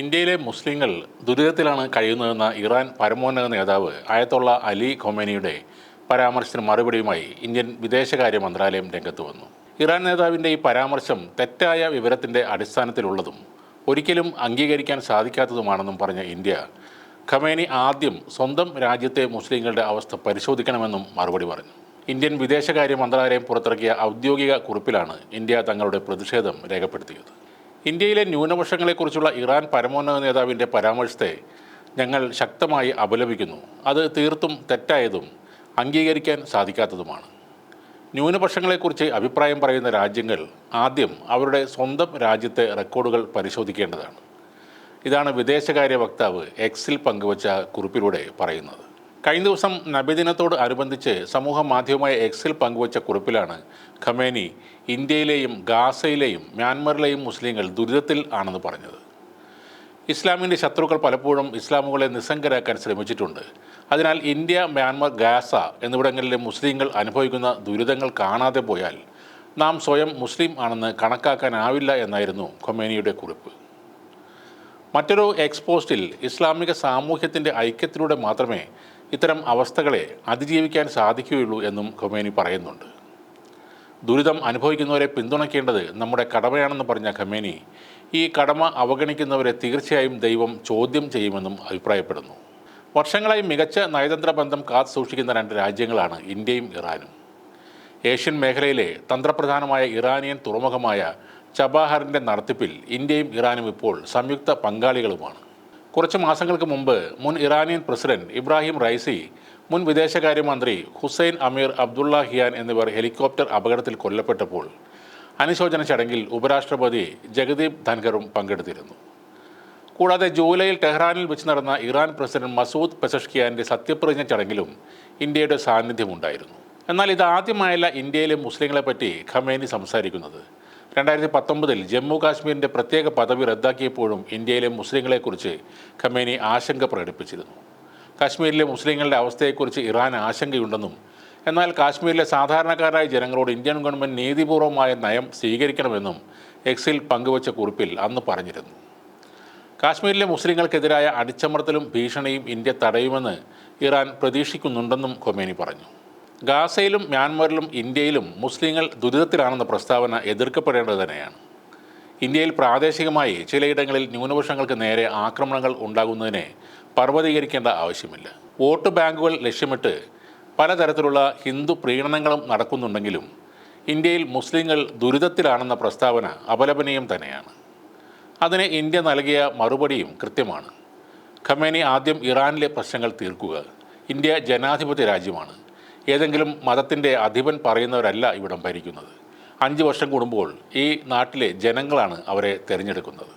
ഇന്ത്യയിലെ മുസ്ലിങ്ങൾ ദുരിതത്തിലാണ് കഴിയുന്നതെന്ന ഇറാൻ പരമോന്നത നേതാവ് ആയത്തുള്ള അലി ഖൊമേനിയുടെ പരാമർശത്തിന് മറുപടിയുമായി ഇന്ത്യൻ വിദേശകാര്യ മന്ത്രാലയം രംഗത്ത് വന്നു. ഇറാൻ നേതാവിന്റെ ഈ പരാമർശം തെറ്റായ വിവരത്തിന്റെ അടിസ്ഥാനത്തിലുള്ളതും ഒരിക്കലും അംഗീകരിക്കാൻ സാധിക്കാത്തതുമാണെന്നും പറഞ്ഞ ഇന്ത്യ ഖമേനി ആദ്യം സ്വന്തം രാജ്യത്തെ മുസ്ലിങ്ങളുടെ അവസ്ഥ പരിശോധിക്കണമെന്നും മറുപടി പറഞ്ഞു. ഇന്ത്യൻ വിദേശകാര്യ മന്ത്രാലയം പുറത്തിറക്കിയ ഔദ്യോഗിക കുറിപ്പിലാണ് ഇന്ത്യ തങ്ങളുടെ പ്രതിഷേധം രേഖപ്പെടുത്തിയത്. ഇന്ത്യയിലെ ന്യൂനപക്ഷങ്ങളെക്കുറിച്ചുള്ള ഇറാൻ പരമോന്നത നേതാവിന്റെ പരാമർശത്തെ ഞങ്ങൾ ശക്തമായി അപലപിക്കുന്നു. അത് തീർത്തും തെറ്റായതും അംഗീകരിക്കാൻ സാധിക്കാത്തതുമാണ്. ന്യൂനപക്ഷങ്ങളെക്കുറിച്ച് അഭിപ്രായം പറയുന്ന രാജ്യങ്ങൾ ആദ്യം അവരുടെ സ്വന്തം രാജ്യത്തെ റെക്കോർഡുകൾ പരിശോധിക്കേണ്ടതാണ്. ഇതാണ് വിദേശകാര്യ വക്താവ് എക്സിൽ പങ്കുവച്ച കുറിപ്പിലൂടെ പറയുന്നത്. കഴിഞ്ഞ ദിവസം നബിദിനത്തോട് അനുബന്ധിച്ച് സമൂഹ മാധ്യമമായ എക്സിൽ പങ്കുവച്ച കുറിപ്പിലാണ് ഖമേനി ഇന്ത്യയിലെയും ഗാസയിലെയും മ്യാൻമറിലെയും മുസ്ലിങ്ങൾ ദുരിതത്തിൽ ആണെന്ന് പറഞ്ഞത്. ഇസ്ലാമിന്റെ ശത്രുക്കൾ പലപ്പോഴും ഇസ്ലാമുകളെ നിസ്സംഗരാക്കാൻ ശ്രമിച്ചിട്ടുണ്ട്. അതിനാൽ ഇന്ത്യ മ്യാൻമർ ഗാസ എന്നിവിടങ്ങളിലെ മുസ്ലിങ്ങൾ അനുഭവിക്കുന്ന ദുരിതങ്ങൾ കാണാതെ പോയാൽ നാം സ്വയം മുസ്ലിം ആണെന്ന് കണക്കാക്കാനാവില്ല എന്നായിരുന്നു ഖൊമേനിയുടെ കുറിപ്പ്. മറ്റൊരു എക്സ്പോസ്റ്റിൽ ഇസ്ലാമിക സാമൂഹ്യത്തിന്റെ ഐക്യത്തിലൂടെ മാത്രമേ ഇത്തരം അവസ്ഥകളെ അതിജീവിക്കാൻ സാധിക്കുകയുള്ളൂ എന്നും ഖമേനി പറയുന്നുണ്ട്. ദുരിതം അനുഭവിക്കുന്നവരെ പിന്തുണയ്ക്കേണ്ടത് നമ്മുടെ കടമയാണെന്ന് പറഞ്ഞ ഖമേനി ഈ കടമ അവഗണിക്കുന്നവരെ തീർച്ചയായും ദൈവം ചോദ്യം ചെയ്യുമെന്നും അഭിപ്രായപ്പെടുന്നു. വർഷങ്ങളായി മികച്ച നയതന്ത്ര ബന്ധം കാത്തു സൂക്ഷിക്കുന്ന രണ്ട് രാജ്യങ്ങളാണ് ഇന്ത്യയും ഇറാനും. ഏഷ്യൻ മേഖലയിലെ തന്ത്രപ്രധാനമായ ഇറാനിയൻ തുറമുഖമായ ചബാഹറിന്റെ നടത്തിപ്പിൽ ഇന്ത്യയും ഇറാനും ഇപ്പോൾ സംയുക്ത പങ്കാളികളുമാണ്. കുറച്ച് മാസങ്ങൾക്ക് മുമ്പ് മുൻ ഇറാനിയൻ പ്രസിഡന്റ് ഇബ്രാഹിം റൈസി മുൻ വിദേശകാര്യമന്ത്രി ഹുസൈൻ അമീർ അബ്ദുള്ള ഹിയാൻ എന്നിവർ ഹെലികോപ്റ്റർ അപകടത്തിൽ കൊല്ലപ്പെട്ടപ്പോൾ അനുശോചന ചടങ്ങിൽ ഉപരാഷ്ട്രപതി ജഗദീപ് ധൻഖറും പങ്കെടുത്തിരുന്നു. കൂടാതെ ജൂലൈയിൽ ടെഹ്റാനിൽ വെച്ച് നടന്ന ഇറാൻ പ്രസിഡന്റ് മസൂദ് പെസഷ്കിയാന്റെ സത്യപ്രതിജ്ഞ ചടങ്ങിലും ഇന്ത്യയുടെ സാന്നിധ്യമുണ്ടായിരുന്നു. എന്നാൽ ഇത് ആദ്യമായല്ല ഇന്ത്യയിലെ മുസ്ലിങ്ങളെപ്പറ്റി ഖമേനി സംസാരിക്കുന്നത്. രണ്ടായിരത്തി പത്തൊമ്പതിൽ ജമ്മു കാശ്മീരിന്റെ പ്രത്യേക പദവി റദ്ദാക്കിയപ്പോഴും ഇന്ത്യയിലെ മുസ്ലിങ്ങളെക്കുറിച്ച് ഖമേനി ആശങ്ക പ്രകടിപ്പിച്ചിരുന്നു. കാശ്മീരിലെ മുസ്ലിങ്ങളുടെ അവസ്ഥയെക്കുറിച്ച് ഇറാൻ ആശങ്കയുണ്ടെന്നും എന്നാൽ കാശ്മീരിലെ സാധാരണക്കാരായ ജനങ്ങളോട് ഇന്ത്യൻ ഗവൺമെന്റ് നീതിപൂർവമായ നയം സ്വീകരിക്കണമെന്നും എക്സിൽ പങ്കുവച്ച കുറിപ്പിൽ അന്ന് പറഞ്ഞിരുന്നു. കാശ്മീരിലെ മുസ്ലിങ്ങൾക്കെതിരായ അടിച്ചമർത്തലും ഭീഷണിയും ഇന്ത്യ തടയുമെന്ന് ഇറാൻ പ്രതീക്ഷിക്കുന്നുണ്ടെന്നും ഖൊമേനി പറഞ്ഞു. ഗാസയിലും മ്യാൻമറിലും ഇന്ത്യയിലും മുസ്ലിങ്ങൾ ദുരിതത്തിലാണെന്ന പ്രസ്താവന എതിർക്കപ്പെടേണ്ടത് തന്നെയാണ്. ഇന്ത്യയിൽ പ്രാദേശികമായി ചിലയിടങ്ങളിൽ ന്യൂനപക്ഷങ്ങൾക്ക് നേരെ ആക്രമണങ്ങൾ ഉണ്ടാകുന്നതിനെ പർവതീകരിക്കേണ്ട ആവശ്യമില്ല. വോട്ട് ബാങ്കുകൾ ലക്ഷ്യമിട്ട് പലതരത്തിലുള്ള ഹിന്ദു പ്രീണനങ്ങളും നടക്കുന്നുണ്ടെങ്കിലും ഇന്ത്യയിൽ മുസ്ലിങ്ങൾ ദുരിതത്തിലാണെന്ന പ്രസ്താവന അപലപനീയം തന്നെയാണ്. അതിന് ഇന്ത്യ നൽകിയ മറുപടിയും കൃത്യമാണ്. ഖമേനി ആദ്യം ഇറാനിലെ പ്രശ്നങ്ങൾ തീർക്കുക. ഇന്ത്യ ജനാധിപത്യ രാജ്യമാണ്. ഏതെങ്കിലും മതത്തിന്റെ അധിപൻ പറയുന്നവരല്ല ഇവിടം ഭരിക്കുന്നത്. അഞ്ച് വർഷം കൂടുമ്പോൾ ഈ നാട്ടിലെ ജനങ്ങളാണ് അവരെ തിരഞ്ഞെടുക്കുന്നത്.